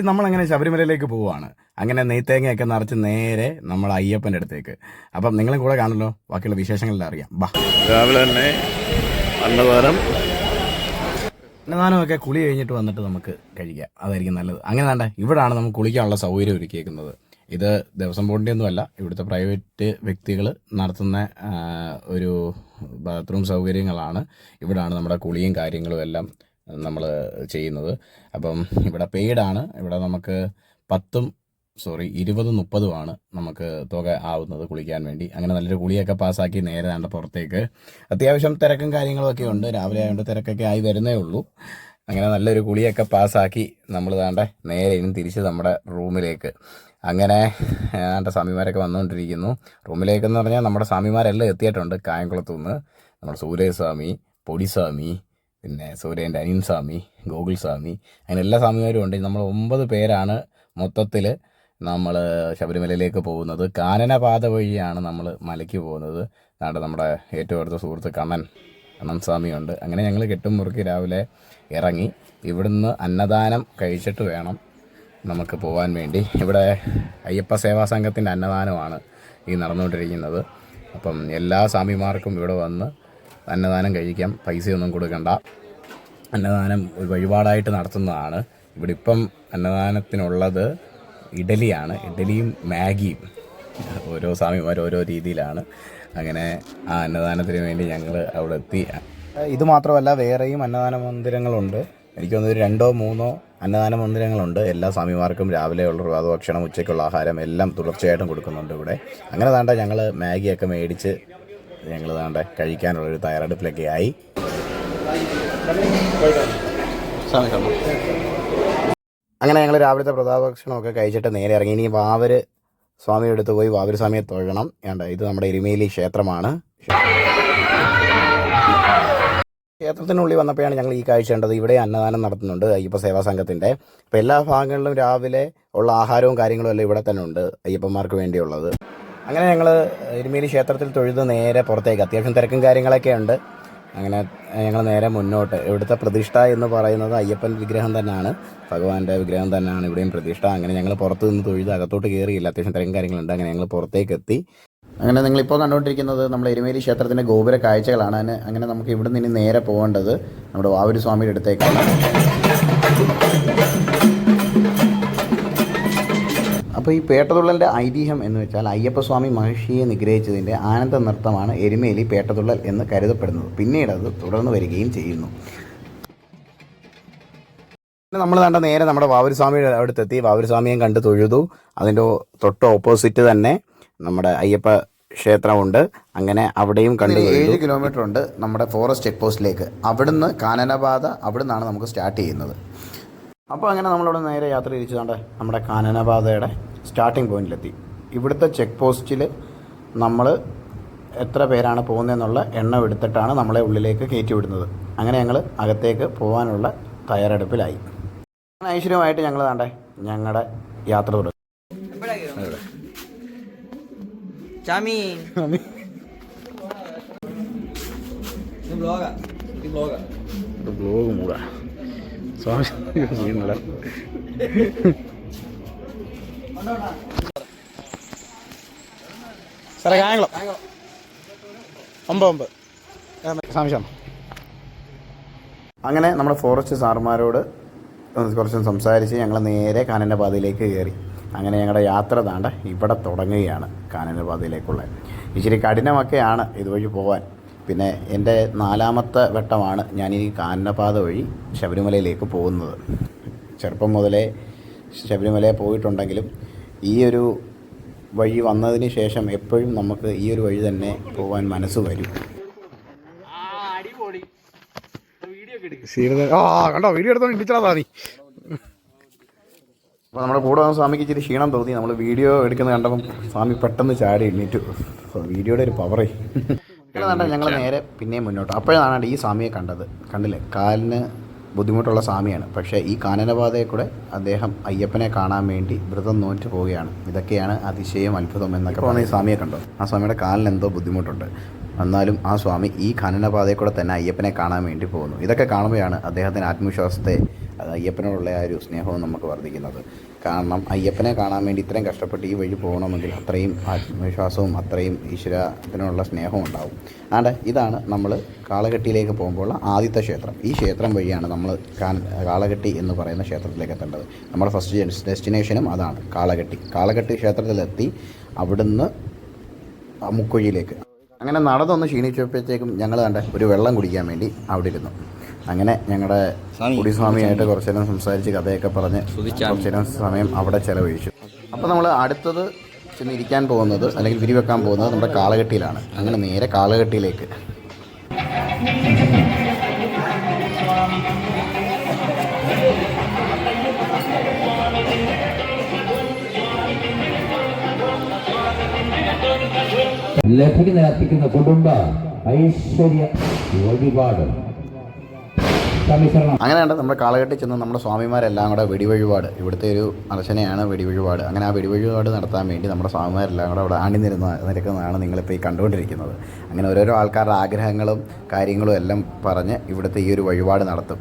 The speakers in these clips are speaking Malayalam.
നമ്മളങ്ങനെ ശബരിമലയിലേക്ക് പോവുകയാണ്. അങ്ങനെ നെയ്ത്തേങ്ങയൊക്കെ നിറച്ച് നേരെ നമ്മൾ അയ്യപ്പന്റെ അടുത്തേക്ക്. അപ്പം നിങ്ങളും കൂടെ കാണല്ലോ ബാക്കിയുള്ള വിശേഷങ്ങളെല്ലാം അറിയാം. ബാ. രാവിലെ തന്നെ അന്നദാനം. അന്നദാനമൊക്കെ കുളി കഴിഞ്ഞിട്ട് വന്നിട്ട് നമുക്ക് കഴിക്കാം. അതായിരിക്കും നല്ലത്. അങ്ങനെ വേണ്ട. ഇവിടാണ് നമുക്ക് കുളിക്കാനുള്ള സൗകര്യം ഒരുക്കിയേക്കുന്നത്. ഇത് ദേവസ്വം ബോർഡിന്റെ ഒന്നുമല്ല ഇവിടുത്തെ പ്രൈവറ്റ് വ്യക്തികൾ നടത്തുന്ന ഒരു ബാത്റൂം സൗകര്യങ്ങളാണ്. ഇവിടാണ് നമ്മുടെ കുളിയും കാര്യങ്ങളും എല്ലാം. നമ്മൾ ചെയ്യുന്നത്. അപ്പം ഇവിടെ പെയ്ഡാണ് ഇവിടെ നമുക്ക് പത്തും സോറി ഇരുപതും മുപ്പതുമാണ് നമുക്ക് തുക ആവുന്നത് കുളിക്കാൻ വേണ്ടി. അങ്ങനെ നല്ലൊരു കുളിയൊക്കെ പാസ്സാക്കി നേരെ നല്ല പുറത്തേക്ക്. അത്യാവശ്യം തിരക്കും കാര്യങ്ങളൊക്കെ ഉണ്ട്. രാവിലെ ആയതുകൊണ്ട് തിരക്കൊക്കെ ആയി വരുന്നേ ഉള്ളൂ. അങ്ങനെ നല്ലൊരു കുളിയൊക്കെ പാസ്സാക്കി നമ്മൾ താണ്ട നേരെ ഇനി തിരിച്ച് നമ്മുടെ റൂമിലേക്ക്. അങ്ങനെ ആണ്ട സ്വാമിമാരൊക്കെ വന്നുകൊണ്ടിരിക്കുന്നു റൂമിലേക്ക് എന്ന് പറഞ്ഞാൽ നമ്മുടെ സ്വാമിമാരെല്ലാം എത്തിയിട്ടുണ്ട്. കായംകുളത്തു നിന്ന് നമ്മുടെ സൂര്യസ്വാമി പൊടിസ്വാമി പിന്നെ സൂര്യന്റെ അനിയൻ സ്വാമി ഗോകുൽ സ്വാമി അങ്ങനെ എല്ലാ സ്വാമിമാരും ഉണ്ട്. നമ്മൾ ഒമ്പത് പേരാണ് മൊത്തത്തിൽ നമ്മൾ ശബരിമലയിലേക്ക് പോകുന്നത്. കാനനപാത വഴിയാണ് നമ്മൾ മലയ്ക്ക് പോകുന്നത്. നാട് നമ്മുടെ ഏറ്റവും അടുത്ത സുഹൃത്ത് കണ്ണൻ കണ്ണൻ സ്വാമിയുണ്ട് അങ്ങനെ ഞങ്ങൾ കെട്ടും മുറുക്കി രാവിലെ ഇറങ്ങി. ഇവിടുന്ന് അന്നദാനം കഴിച്ചിട്ട് വേണം നമുക്ക് പോകാൻ വേണ്ടി. ഇവിടെ അയ്യപ്പ സേവാ സംഘത്തിന്റെ അന്നദാനമാണ് ഈ നടന്നുകൊണ്ടിരിക്കുന്നത്. അപ്പം എല്ലാ സ്വാമിമാർക്കും ഇവിടെ വന്ന് അന്നദാനം കഴിക്കാം. പൈസയൊന്നും കൊടുക്കണ്ട. അന്നദാനം ഒരു വഴിപാടായിട്ട് നടത്തുന്നതാണ്. ഇവിടെ ഇപ്പം അന്നദാനത്തിനുള്ളത് ഇഡലിയാണ്. ഇഡലിയും മാഗിയും. ഓരോ സ്വാമിമാർ ഓരോ രീതിയിലാണ്. അങ്ങനെ ആ അന്നദാനത്തിന് വേണ്ടി ഞങ്ങൾ അവിടെ എത്തി. ഇത് മാത്രമല്ല വേറെയും അന്നദാന മന്ദിരങ്ങളുണ്ട്. എനിക്ക് തോന്നുന്നു രണ്ടോ മൂന്നോ അന്നദാന മന്ദിരങ്ങളുണ്ട്. എല്ലാ സ്വാമിമാർക്കും രാവിലെയുള്ള പ്രഭാതഭക്ഷണം ഉച്ചയ്ക്കുള്ള ആഹാരം എല്ലാം തുടർച്ചയായിട്ടും കൊടുക്കുന്നുണ്ട് ഇവിടെ. അങ്ങനെ താണ്ട ഞങ്ങൾ മാഗിയൊക്കെ മേടിച്ച് ഞങ്ങൾ താണ്ടെ കഴിക്കാനുള്ള ഒരു തയ്യാറെടുപ്പിലൊക്കെ ആയി. അങ്ങനെ ഞങ്ങൾ രാവിലത്തെ പ്രതാപക്ഷണമൊക്കെ കഴിച്ചിട്ട് നേരെ ഇറങ്ങി. ഇനി വാവര് സ്വാമിയുടെ അടുത്ത് പോയി വാവര് സ്വാമിയെ തൊഴണം. വേണ്ട ഇത് നമ്മുടെ എരുമേലി ക്ഷേത്രമാണ്. ക്ഷേത്രത്തിനുള്ളിൽ വന്നപ്പോഴാണ് ഞങ്ങൾ ഈ കാഴ്ച കണ്ടത്. ഇവിടെ അന്നദാനം നടത്തുന്നുണ്ട് അയ്യപ്പ സേവാ സംഘത്തിന്റെ അപ്പോൾ എല്ലാ ഭാഗങ്ങളിലും രാവിലെ ഉള്ള ആഹാരവും കാര്യങ്ങളും എല്ലാം ഇവിടെ തന്നെ ഉണ്ട് അയ്യപ്പന്മാർക്ക് വേണ്ടിയുള്ളത്. അങ്ങനെ ഞങ്ങൾ എരുമേലി ക്ഷേത്രത്തിൽ തൊഴുത് നേരെ പുറത്തേക്ക്. അത്യാവശ്യം തിരക്കും കാര്യങ്ങളൊക്കെ ഉണ്ട്. അങ്ങനെ ഞങ്ങൾ നേരെ മുന്നോട്ട്. ഇവിടുത്തെ പ്രതിഷ്ഠ എന്ന് പറയുന്നത് അയ്യപ്പൻ വിഗ്രഹം തന്നെയാണ്. ഭഗവാന്റെ വിഗ്രഹം തന്നെയാണ് ഇവിടെയും പ്രതിഷ്ഠ. അങ്ങനെ ഞങ്ങൾ പുറത്തു നിന്ന് തൊഴുത് അകത്തോട്ട് കയറിയില്ല അത്യാവശ്യം തിരക്കും കാര്യങ്ങളുണ്ട് അങ്ങനെ ഞങ്ങൾ പുറത്തേക്ക് എത്തി. അങ്ങനെ നിങ്ങളിപ്പോൾ കണ്ടുകൊണ്ടിരിക്കുന്നത് നമ്മൾ എരുമേലി ക്ഷേത്രത്തിന്റെ ഗോപുര കാഴ്ചകളാണ്. അങ്ങനെ നമുക്ക് ഇവിടെ നിന്ന് ഇനി നേരെ പോകേണ്ടത് നമ്മുടെ വാവൂര് സ്വാമിയുടെ അടുത്തേക്കാണ്. അപ്പോൾ ഈ പേട്ടതുള്ളലിന്റെ ഐതിഹ്യം എന്ന് വെച്ചാൽ അയ്യപ്പസ്വാമി മഹർഷിയെ നിഗ്രഹിച്ചതിന്റെ ആനന്ദ നൃത്തമാണ് എരുമേലി പേട്ടതുള്ളൽ എന്ന് കരുതപ്പെടുന്നത്. പിന്നീട് അത് തുടർന്ന് വരികയും ചെയ്യുന്നു. പിന്നെ നമ്മൾ കണ്ട നേരെ നമ്മുടെ വാവൂർസ്വാമിയുടെ അടുത്തെത്തി. വാവൂർസ്വാമിയും കണ്ട് തൊഴുതു. അതിന്റെ തൊട്ട് ഓപ്പോസിറ്റ് തന്നെ നമ്മുടെ അയ്യപ്പ ക്ഷേത്രമുണ്ട്. അങ്ങനെ അവിടെയും കണ്ടു ഏഴ് കിലോമീറ്റർ ഉണ്ട് നമ്മുടെ ഫോറസ്റ്റ് ചെക്ക് പോസ്റ്റിലേക്ക് അവിടുന്ന് കാനനപാത അവിടുന്നാണ് നമുക്ക് സ്റ്റാർട്ട് ചെയ്യുന്നത്. അപ്പോൾ അങ്ങനെ നമ്മളവിടെ നേരെ യാത്ര തിരിച്ചതാണ്ട് നമ്മുടെ കാനനപാതയുടെ സ്റ്റാർട്ടിംഗ് പോയിന്റിലെത്തി ഇവിടുത്തെ ചെക്ക് പോസ്റ്റിൽ നമ്മൾ എത്ര പേരാണ് പോകുന്നതെന്നുള്ള എണ്ണം എടുത്തിട്ടാണ് നമ്മളെ ഉള്ളിലേക്ക് കയറ്റി വിടുന്നത്. അങ്ങനെ ഞങ്ങൾ അകത്തേക്ക് പോകാനുള്ള തയ്യാറെടുപ്പിലായി. അങ്ങനെ ഐശ്വര്യമായിട്ട് ഞങ്ങൾ താണ്ടേ ഞങ്ങളുടെ യാത്ര തുടങ്ങി. ബ്ലോഗ് മൂടാ. സ്വാമി സാറേ കായംകുളം. ഒമ്പത് ഒമ്പത്. സംശയം അങ്ങനെ നമ്മുടെ ഫോറസ്റ്റ് സാറുമാരോട് കുറച്ച് സംസാരിച്ച് ഞങ്ങൾ നേരെ കാനന്റെ പാതയിലേക്ക് കയറി. അങ്ങനെ ഞങ്ങളുടെ യാത്ര താണ്ട ഇവിടെ തുടങ്ങുകയാണ് കാനന്റെ പാതയിലേക്കുള്ള. ഇച്ചിരി കഠിനമൊക്കെയാണ് ഇതുവഴി പോകാൻ പിന്നെ എന്റെ നാലാമത്തെ വട്ടമാണ് ഞാൻ ഈ കാനനപാത വഴി ശബരിമലയിലേക്ക് പോകുന്നത്. ചെറുപ്പം മുതലേ ശബരിമലയിൽ പോയിട്ടുണ്ടെങ്കിലും ഈ ഒരു വഴി വന്നതിന് ശേഷം എപ്പോഴും നമുക്ക് ഈ ഒരു വഴി തന്നെ പോകാൻ മനസ്സ് വരും. കണ്ടോ? വീഡിയോ എടുത്തോ ഇടിച്ചടാ നീ. അപ്പോൾ നമ്മുടെ കൂടെ വന്ന സ്വാമിക്ക് ഇച്ചിരി ക്ഷീണം തോന്നി. നമ്മൾ വീഡിയോ എടുക്കുന്നത് കണ്ടപ്പം സ്വാമി പെട്ടെന്ന് ചാടി എണ്ണീറ്റു വീഡിയോയുടെ ഒരു പവറേ ഞങ്ങൾ നേരെ പിന്നെയും മുന്നോട്ട്. അപ്പോഴാണ് ഈ സ്വാമിയെ കണ്ടത്. കണ്ടില്ലേ? കാലിന് ബുദ്ധിമുട്ടുള്ള സ്വാമിയാണ്. പക്ഷേ ഈ കാനനപാതയിൽ കൂടെ അദ്ദേഹം അയ്യപ്പനെ കാണാൻ വേണ്ടി വ്രതം നോറ്റ് പോവുകയാണ്. ഇതൊക്കെയാണ് അതിശയം അത്ഭുതം എന്നൊക്കെ പറഞ്ഞ സ്വാമിയെ കണ്ടോ. ആ സ്വാമിയുടെ കാലിന് എന്തോ ബുദ്ധിമുട്ടുണ്ട്. എന്നാലും ആ സ്വാമി ഈ കാനനപാതയിൽ കൂടെ തന്നെ അയ്യപ്പനെ കാണാൻ വേണ്ടി പോകുന്നു. ഇതൊക്കെ കാണുമ്പോഴാണ് അദ്ദേഹത്തിന് ആത്മവിശ്വാസത്തെ അയ്യപ്പനോടുള്ള ആ ഒരു സ്നേഹവും നമുക്ക് വർദ്ധിക്കുന്നത്. കാരണം അയ്യപ്പനെ കാണാൻ വേണ്ടി ഇത്രയും കഷ്ടപ്പെട്ട് ഈ വഴി പോകണമെങ്കിൽ അത്രയും ആത്മവിശ്വാസവും അത്രയും ഈശ്വരത്തിനുള്ള സ്നേഹവും ഉണ്ടാവും. ആണ്ട് ഇതാണ് നമ്മൾ കാളകെട്ടിയിലേക്ക് പോകുമ്പോൾ ആദ്യത്തെ ക്ഷേത്രം. ഈ ക്ഷേത്രം വഴിയാണ് നമ്മൾ കാളകെട്ടി എന്ന് പറയുന്ന ക്ഷേത്രത്തിലേക്ക് എത്തേണ്ടത്. നമ്മുടെ ഫസ്റ്റ് ഡെസ്റ്റിനേഷനും അതാണ് കാളകെട്ടി. കാളകെട്ടി ക്ഷേത്രത്തിലെത്തി അവിടുന്ന് മുക്കുഴിയിലേക്ക്. അങ്ങനെ നടന്നൊന്ന് ക്ഷീണിച്ചപ്പോഴത്തേക്കും ഞങ്ങൾ കണ്ട ഒരു വെള്ളം കുടിക്കാൻ വേണ്ടി അവിടെ ഇരുന്നു. അങ്ങനെ ഞങ്ങളുടെ കുടിസ്വാമിയായിട്ട് കുറച്ചു നേരം സംസാരിച്ച് കഥയൊക്കെ പറഞ്ഞ് കുറച്ചു നേരം സമയം അവിടെ ചെലവഴിച്ചു. അപ്പോൾ നമ്മൾ അടുത്തത് ചെന്ന് ഇരിക്കാൻ പോകുന്നത് അല്ലെങ്കിൽ വിരിവെക്കാൻ പോകുന്നത് നമ്മുടെ കാളകെട്ടിയിലാണ്. അങ്ങനെ നേരെ കാളകെട്ടിയിലേക്ക്. ലഹരി നിരത്തിക്കുന്ന കുടുംബ ഐശ്വര്യ വഴിപാട്. സമിശ്രണം അങ്ങനെ കണ്ട നമ്മുടെ കാളകെട്ടിൽ ചെന്ന് നമ്മുടെ സ്വാമിമാരെല്ലാം കൂടെ വെടിവഴിപാട്. ഇവിടുത്തെ ഒരു അർച്ചനയാണ് വെടിവഴിപാട്. അങ്ങനെ ആ വെടിവഴിപാട് നടത്താൻ വേണ്ടി നമ്മുടെ സ്വാമിമാരെല്ലാം കൂടെ അവിടെ ആണ്ടി നിരുന്ന നിരക്കുന്നതാണ് നിങ്ങളിപ്പോൾ ഈ കണ്ടുകൊണ്ടിരിക്കുന്നത്. അങ്ങനെ ഓരോരോ ആൾക്കാരുടെ ആഗ്രഹങ്ങളും കാര്യങ്ങളും എല്ലാം പറഞ്ഞ് ഇവിടുത്തെ ഈ ഒരു വഴിപാട് നടത്തും.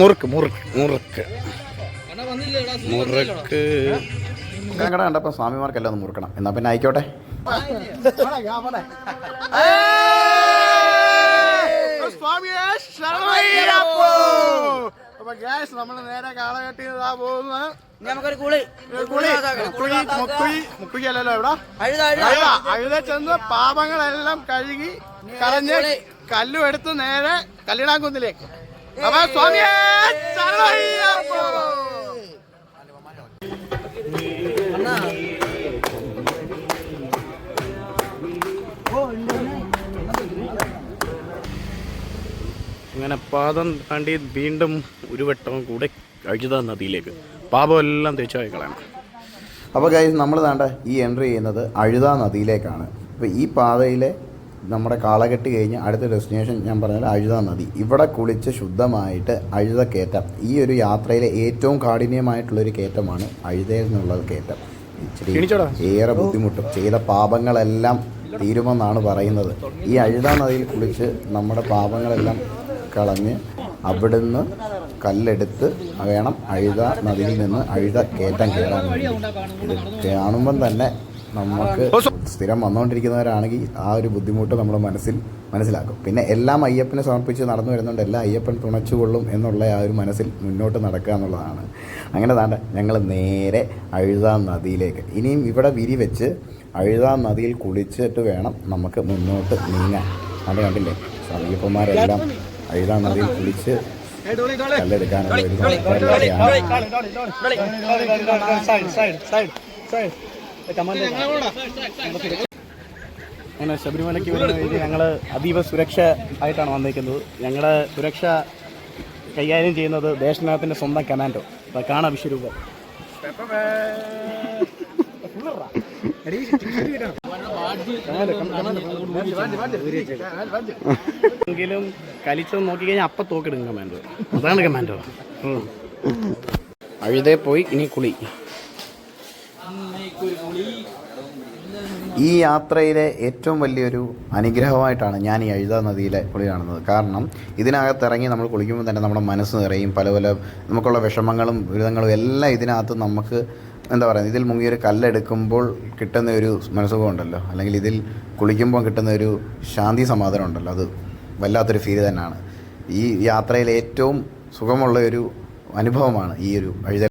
മുറുക്ക് മുറുക്ക് മുറുക്ക്. മുറുക്ക്. കട കണ്ടപ്പോൾ സ്വാമിമാർക്കെല്ലാം ഒന്ന് മുറുക്കണം. എന്നാൽ പിന്നെ ആയിക്കോട്ടെ. നമ്മൾ നേരെ കാളകെട്ടി പോകുന്നത്. ഇനി നമുക്കൊരു കുളി. കുളി മുക്കുഴി മുക്കുഴി മുക്കുഴി അല്ലല്ലോ എവിടെ അഴുത ചെന്ന് പാപങ്ങളെല്ലാം കഴുകി കളഞ്ഞ് കല്ലും എടുത്ത് നേരെ കല്ലിടാങ്കുന്നിലേക്ക് അപ്പൊ സ്വാമിയേ ശരണമയ്യപ്പോ. അങ്ങനെ പാദം താണ്ടി വീണ്ടും ഒരു വട്ടം കൂടെ അഴുത നദിയിലേക്ക്. പാപമെല്ലാം തേച്ചായി കളയണം അപ്പോൾ ഗൈസ് നമ്മൾ താണ്ട ഈ എൻട്രി ചെയ്യുന്നത് അഴുത നദിയിലേക്കാണ്. അപ്പോൾ ഈ പാതയിലെ നമ്മുടെ കാളകെട്ട് കഴിഞ്ഞ് അടുത്ത ഡെസ്റ്റിനേഷൻ ഞാൻ പറഞ്ഞാൽ അഴുത നദി. ഇവിടെ കുളിച്ച് ശുദ്ധമായിട്ട് അഴുത കയറ്റം ഈ ഒരു യാത്രയിലെ ഏറ്റവും കാഠിന്യമായിട്ടുള്ളൊരു കയറ്റമാണ് അഴുതയിൽ നിന്നുള്ള കയറ്റം. ഇച്ചിരി? ഏറെ ബുദ്ധിമുട്ടും. ചെയ്ത പാപങ്ങളെല്ലാം തീരുമെന്നാണ് പറയുന്നത്. ഈ അഴുത നദിയിൽ കുളിച്ച് നമ്മുടെ പാപങ്ങളെല്ലാം കളഞ്ഞ് അവിടുന്ന് കല്ലെടുത്ത് വേണം അഴുത നദിയിൽ നിന്ന് അഴുത കയറ്റം കയറാൻ ഇത് കാണുമ്പം തന്നെ നമുക്ക് സ്ഥിരം വന്നുകൊണ്ടിരിക്കുന്നവരാണെങ്കിൽ ആ ഒരു ബുദ്ധിമുട്ട് നമ്മുടെ മനസ്സിൽ മനസ്സിലാക്കും. പിന്നെ എല്ലാം അയ്യപ്പനെ സമർപ്പിച്ച് നടന്നു വരുന്നുണ്ട്. എല്ലാം അയ്യപ്പൻ തുണച്ചുകൊള്ളും എന്നുള്ള ആ ഒരു മനസ്സിൽ മുന്നോട്ട് നടക്കുക എന്നുള്ളതാണ്. അങ്ങനെ താണ്ട ഞങ്ങൾ നേരെ അഴുത നദിയിലേക്ക്. ഇനിയും ഇവിടെ വിരി വെച്ച് അഴുത നദിയിൽ കുളിച്ചിട്ട് വേണം നമുക്ക് മുന്നോട്ട് നീങ്ങാൻ. അത് കണ്ടില്ലേ? അയ്യപ്പന്മാരെല്ലാം അഴുത നദിയിൽ കുളിച്ച് കല്ലെടുക്കാനുള്ള ഒരു പരിപാടിയാണ് അങ്ങനെ ശബരിമലയ്ക്ക് വരുന്ന വഴി ഞങ്ങൾ അതീവ സുരക്ഷ ആയിട്ടാണ് വന്നിരിക്കുന്നത് ഞങ്ങളുടെ സുരക്ഷ കൈകാര്യം ചെയ്യുന്നത് ദേശനാഥിന്റെ സ്വന്തം കമാൻഡോ കാണാം വിശ്വരൂപം എങ്കിലും കലിച്ചത് നോക്കിക്കഴിഞ്ഞാൽ അപ്പം തോക്കിടും കമാൻഡോ അതാണ് കമാൻഡോ അഴുതേ പോയി ഇനി കുളി. ഈ യാത്രയിലെ ഏറ്റവും വലിയൊരു അനുഗ്രഹമായിട്ടാണ് ഞാൻ ഈ അഴുത നദിയിലെ കുളി കാണുന്നത്. കാരണം ഇതിനകത്ത് ഇറങ്ങി നമ്മൾ കുളിക്കുമ്പോൾ തന്നെ നമ്മുടെ മനസ്സ് നിറയും. പല പല നമുക്കുള്ള വിഷമങ്ങളും ദുരിതങ്ങളും എല്ലാം ഇതിനകത്ത് നമുക്ക് എന്താ പറയുക ഇതിൽ മുങ്ങിയൊരു കല്ലെടുക്കുമ്പോൾ കിട്ടുന്ന ഒരു മനസ്സുഖം ഉണ്ടല്ലോ അല്ലെങ്കിൽ ഇതിൽ കുളിക്കുമ്പോൾ കിട്ടുന്ന ഒരു ശാന്തി സമാധാനം ഉണ്ടല്ലോ. അത് വല്ലാത്തൊരു ഫീൽ തന്നെയാണ്. ഈ യാത്രയിൽ ഏറ്റവും സുഖമുള്ള ഒരു അനുഭവമാണ് ഈ ഒരു അഴുത